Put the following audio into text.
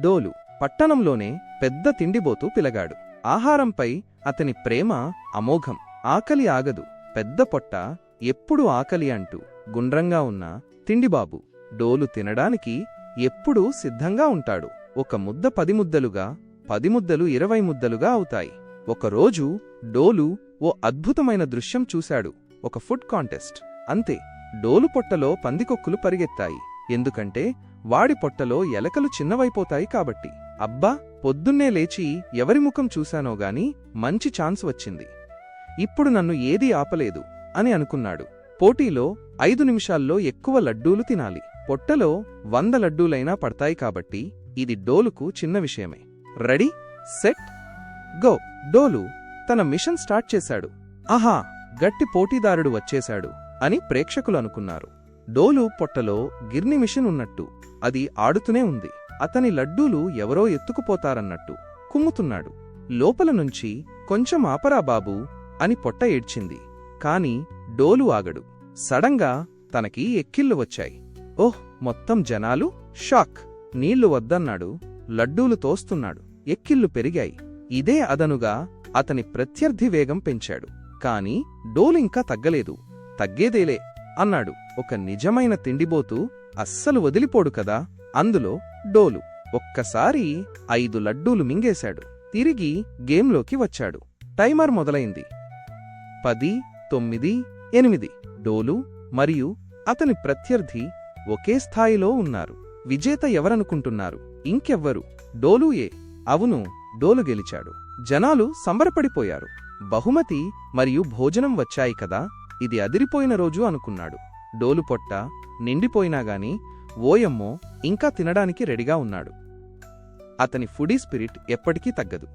డోలు పట్టణంలోనే పెద్ద తిండిబోతు పిలగాడు. ఆహారంపై అతని ప్రేమ అమోఘం. ఆకలి ఆగదు. పెద్ద పొట్ట ఎప్పుడు ఆకలి అంటూ గుండ్రంగా ఉన్న తిండిబాబు డోలు తినడానికి ఎప్పుడూ సిద్ధంగా ఉంటాడు. ఒక ముద్ద పది ముద్దలుగా పది ముద్దలు ఇరవై ముద్దలుగా అవుతాయి. ఒకరోజు డోలు ఓ అద్భుతమైన దృశ్యం చూశాడు. ఒక ఫుడ్ కాంటెస్ట్. అంతే డోలు పొట్టలో పందికొక్కులు పరిగెత్తాయి. ఎందుకంటే వాడి పొట్టలో ఎలకలు చిన్నవైపోతాయి కాబట్టి. అబ్బా పొద్దున్నే లేచి ఎవరి ముఖం చూశానో గాని మంచి ఛాన్స్ వచ్చింది. ఇప్పుడు నన్ను ఏదీ ఆపలేదు అని అనుకున్నాడు. పోటీలో ఐదు నిమిషాల్లో ఎక్కువ లడ్డూలు తినాలి. పొట్టలో వంద లడ్డూలైనా పడతాయి కాబట్టి ఇది డోలుకు చిన్న విషయమే. Ready set go. డోలు తన మిషన్ స్టార్ట్ చేశాడు. ఆహా గట్టి పోటీదారుడు వచ్చేశాడు అని ప్రేక్షకులు అనుకున్నారు. డోలు పొట్టలో గిర్ని మిషన్ ఉన్నట్టు. అది ఆడుతూనే ఉంది. అతని లడ్డూలు ఎవరో ఎత్తుకుపోతారన్నట్టు కుమ్ముతున్నాడు. లోపల నుంచి కొంచెం ఆపరా బాబూ అని పొట్ట ఏడ్చింది. కాని డోలు ఆగడు. సడంగా తనకి ఎక్కిళ్ళు వచ్చాయి. ఓహ్ మొత్తం జనాలు షాక్. నీళ్ళు వద్దన్నాడు. లడ్డూలు తోస్తున్నాడు. ఎక్కిళ్ళు పెరిగాయి. ఇదే అదనుగా అతని ప్రత్యర్థి వేగం పెంచాడు. కాని డోలింకా తగ్గలేదు. తగ్గేదేలే. అన్నాడు. ఒక నిజమైన తిండిబోతూ అస్సలు వదిలిపోడు కదా. అందులో డోలు. ఒక్కసారి ఐదు లడ్డూలు మింగేశాడు. తిరిగి గేమ్లోకి వచ్చాడు. టైమర్ మొదలైంది. పది తొమ్మిది ఎనిమిది. డోలు మరియు అతని ప్రత్యర్థి ఒకే స్థాయిలో ఉన్నారు. విజేత ఎవరనుకుంటున్నారు? ఇంకెవ్వరు? డోలుయే అవును డోలు గెలిచాడు. జనాలు సంబరపడిపోయారు. బహుమతి మరియు భోజనం వచ్చాయి కదా. ఇది అదిరిపోయిన రోజు అనుకున్నాడు. డోలు పొట్ట నిండిపోయినాగాని ఓయమ్మో ఇంకా తినడానికి రెడీగా ఉన్నాడు. అతని ఫుడీ స్పిరిట్ ఎప్పటికీ తగ్గదు.